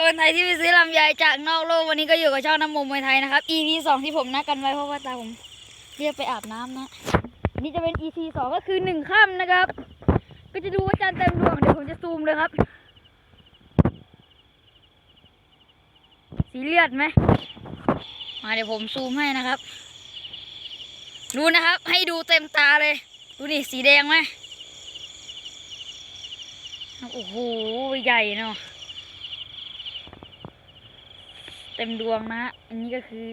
คนไทยที่ไปซื้อลำไยจากนอกโลกวันนี้ก็อยู่กับช่องน้ำมมวยไทยนะครับ EP สองที่ผมนัดกันไว้เพราะว่าตาผมเรียกไปอาบน้ำนะ นี่จะเป็น EP สองก็คือหนึ่งค่ำนะครับ ก็จะดูว่าจันทร์เต็มดวงเดี๋ยวผมจะซูมเลยครับ สีเลือดไหมมาเดี๋ยวผมซูมให้นะครับ ดูนะครับ ให้ดูเต็มตาเลย ดูนี่สีแดงไหมโอ้โหใหญ่เนาะ เต็มดวงนะฮะอันนี้ก็คือ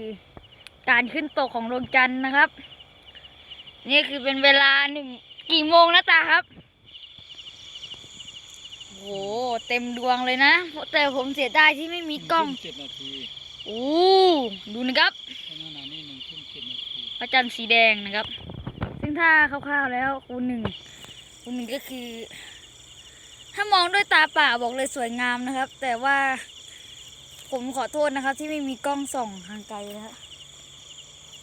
การขึ้นตกของดวงจันทร์นะครับ นี่คือเป็นเวลาหนึ่งกี่โมงนะตาครับโอ้โหเต็มดวงเลยนะแต่ผมเสียดายที่ไม่มีกล้องเจ็ดนาทีโอ้ดูนะครับขณะนี้หนึ่งทุ่มเจ็ดนาทีพระจันทร์สีแดงนะครับ ซึ่งถ้าคร่าวๆแล้วคูณหนึ่งคูณหนึ่งก็คือ ถ้ามองด้วยตาเปล่าบอกเลยสวยงามนะครับ แต่ว่า ผมขอโทษนะครับที่ไม่มีกล้องส่องทางไกลนะฮะ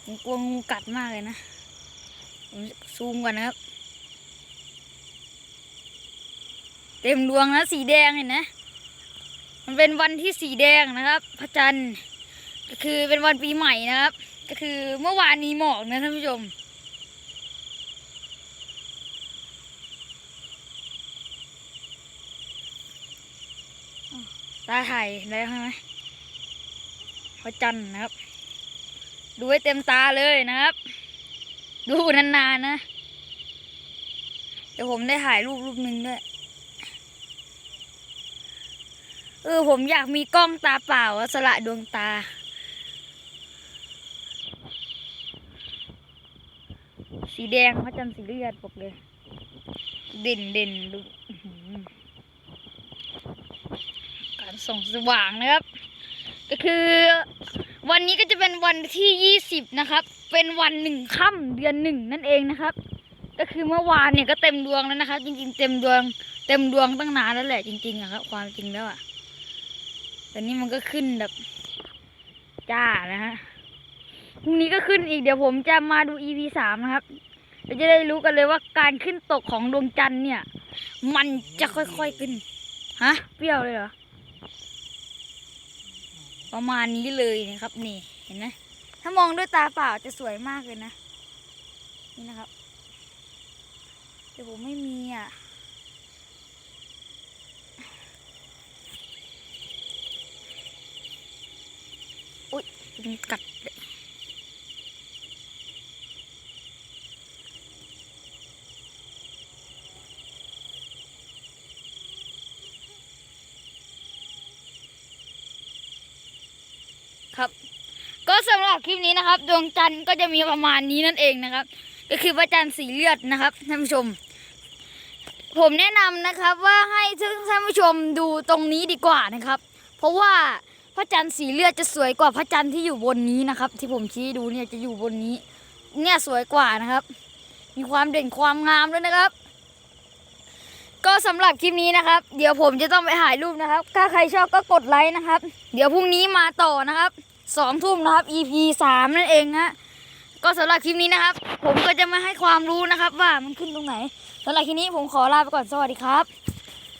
ผมกลัวงูกัดมากเลยนะ ผมซูมก่อนนะครับ เต็มดวงนะสีแดงเห็นนะ มันเป็นวันที่สีแดงนะครับ พระจันทร์ก็คือเป็นวันปีใหม่นะครับ ก็คือเมื่อวานนี้หมอกนะท่านผู้ชมตาถ่ายได้ไหม พระจันทร์นะครับ ดูให้เต็มตาเลยนะครับ ดูนานๆนะ เดี๋ยวผมได้ถ่ายรูปรูปหนึ่งด้วย เออผมอยากมีกล้องตาเปล่าสละดวงตาสีแดงพระจันทร์สีเลือดบอกเลย เด่นเด่นดูการส่องสว่างนะครับ ก็คือวันนี้ก็จะเป็นวันที่ยี่สิบนะครับ เป็นวันหนึ่งค่ำเดือนหนึ่งนั่นเองนะครับ ก็คือเมื่อวานเนี่ยก็เต็มดวงแล้วนะครับ จริงๆ เต็มดวง เต็มดวงตั้งนานแล้วแหละ จริงๆอะครับ ความจริงแล้วอะแต่นี่มันก็ขึ้นแบบจ้านะฮะพรุ่งนี้ก็ขึ้นอีกเดี๋ยวผมจะมาดู EP สามนะครับเราจะได้รู้กันเลยว่าการขึ้นตกของดวงจันทร์เนี่ย มันจะค่อยๆขึ้นฮะเปรี้ยวเลยเหรอ ประมาณนี้เลยนะครับนี่เห็นไหมถ้ามองด้วยตาเปล่าจะสวยมากเลยนะ นี่นะครับแต่ผมไม่มีอะอุ้ยมันกัดเลย ครับ ก็สำหรับคลิปนี้นะครับ ดวงจันทร์ก็จะมีประมาณนี้นั่นเองนะครับ ก็คือพระจันทร์สีเลือดนะครับท่านผู้ชม ผมแนะนำนะครับว่าให้ท่านผู้ชมดูตรงนี้ดีกว่านะครับ เพราะว่าพระจันทร์สีเลือดจะสวยกว่าพระจันทร์ที่อยู่บนนี้นะครับ ที่ผมชี้ดูเนี่ยจะอยู่บนนี้ เนี่ยสวยกว่านะครับ มีความเด่นความงามด้วยนะครับ ก็สำหรับคลิปนี้นะครับ เดี๋ยวผมจะต้องไปถ่ายรูปนะครับ ถ้าใครชอบก็กดไลค์นะครับ เดี๋ยวพรุ่งนี้มาต่อนะครับสองทุ่มนะครับ EP สามนั่นเองฮะก็สำหรับคลิปนี้นะครับ ผมก็จะมาให้ความรู้นะครับ ว่ามันขึ้นตรงไหนสำหรับคลิปนี้ผมขอลาไปก่อนสวัสดีครับ